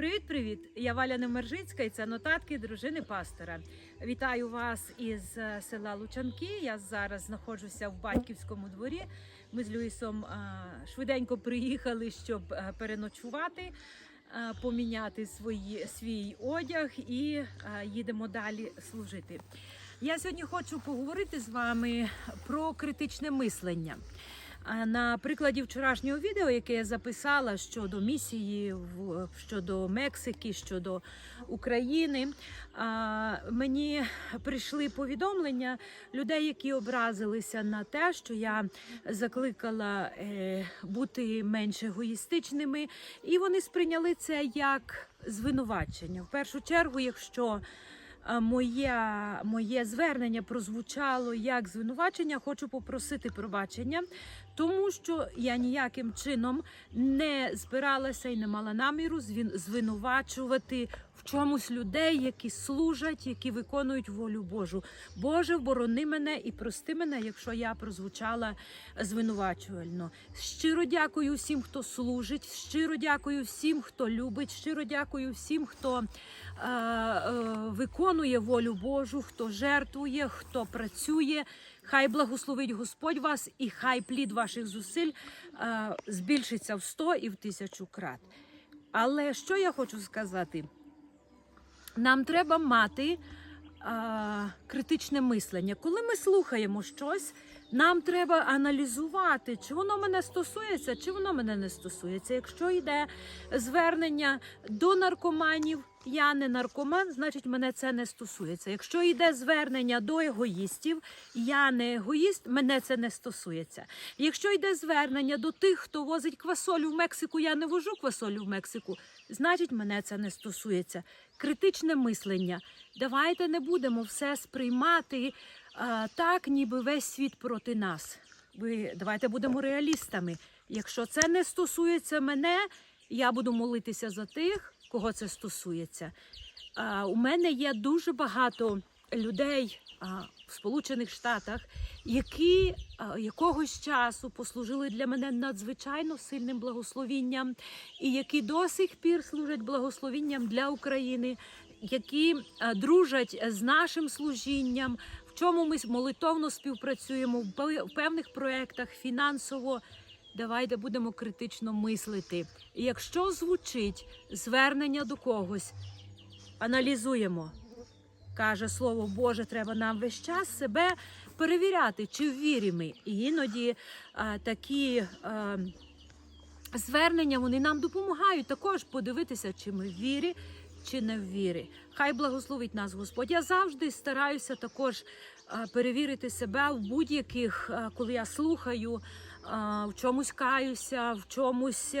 Привіт-привіт! Я Валя Немержицька і це нотатки дружини пастора. Вітаю вас із е, села Лучанки. Я зараз знаходжуся в батьківському дворі. Ми з Люїсом е, швиденько приїхали, щоб е, переночувати, поміняти свої, свій одяг і їдемо далі служити. Я сьогодні хочу поговорити з вами про критичне мислення. На прикладі вчорашнього відео, яке я записала щодо місії щодо Мексики, щодо України, мені прийшли повідомлення людей, які образилися на те, що я закликала е, бути менш егоїстичними, і вони сприйняли це як звинувачення. В першу чергу, якщо а, моє, звернення прозвучало як звинувачення. Хочу попросити пробачення, тому що я ніяким чином не збиралася і не мала наміру звинувачувати чомусь людей, які служать, які виконують волю Божу. Боже, борони мене і прости мене, якщо я прозвучала звинувачувально. Щиро дякую всім, хто служить. Щиро дякую всім, хто любить. Щиро дякую всім, хто е, е, виконує волю Божу, хто жертвує, хто працює. Хай благословить Господь вас, і хай плід ваших зусиль е, збільшиться в сто і в тисячу крат. Але що я хочу сказати? Нам треба мати а, критичне мислення. Коли ми слухаємо щось, нам треба аналізувати, чи воно мене стосується, чи воно мене не стосується. Якщо йде звернення до наркоманів, я не наркоман, значить мене це не стосується. Якщо йде звернення до егоїстів, я не егоїст, мене це не стосується. Якщо йде звернення до тих, хто возить квасолю в Мексику, я не вожу квасолю в Мексику, значить мене це не стосується. Критичне мислення. Давайте не будемо все сприймати а, так, ніби весь світ проти нас. Ви давайте будемо реалістами. Якщо це не стосується мене, я буду молитися за тих, кого це стосується. У мене є дуже багато людей в Сполучених Штатах, які якогось часу послужили для мене надзвичайно сильним благословінням, і які до сих пір служать благословінням для України, які дружать з нашим служінням, в чому ми молитовно співпрацюємо в певних проєктах фінансово. Давайте будемо критично мислити. Якщо звучить звернення до когось, аналізуємо. Каже слово Боже, треба нам весь час себе перевіряти, чи в вірі ми. І іноді а, такі а, звернення вони нам допомагають також подивитися, чи ми в вірі, чи не в вірі. Хай благословить нас Господь. Я завжди стараюся також а, перевірити себе в будь-яких, коли я слухаю, в чомусь каюся, в чомусь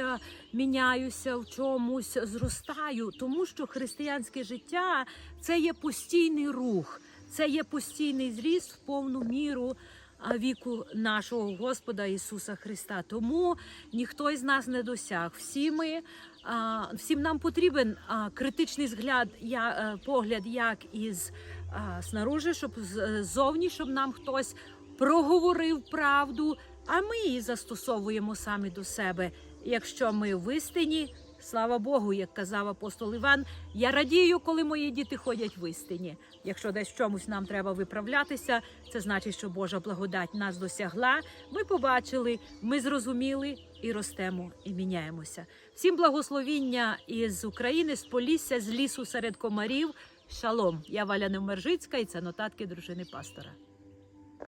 міняюся, в чомусь зростаю, тому що християнське життя це є постійний рух, це є постійний зріст в повну міру віку нашого Господа Ісуса Христа. Тому ніхто із нас не досяг. Всі ми, всім нам потрібен критичний згляд, я, е, погляд, як із снаружи, щоб ззовні, щоб нам хтось проговорив правду, а ми її застосовуємо самі до себе. Якщо ми в істині, слава Богу, як казав апостол Іван, я радію, коли мої діти ходять в істині. Якщо десь в чомусь нам треба виправлятися, це значить, що Божа благодать нас досягла. Ми побачили, ми зрозуміли і ростемо, і міняємося. Всім благословіння із України, з Полісся, з лісу серед комарів. Шалом! Я Валя Невмержицька, і це нотатки дружини пастора.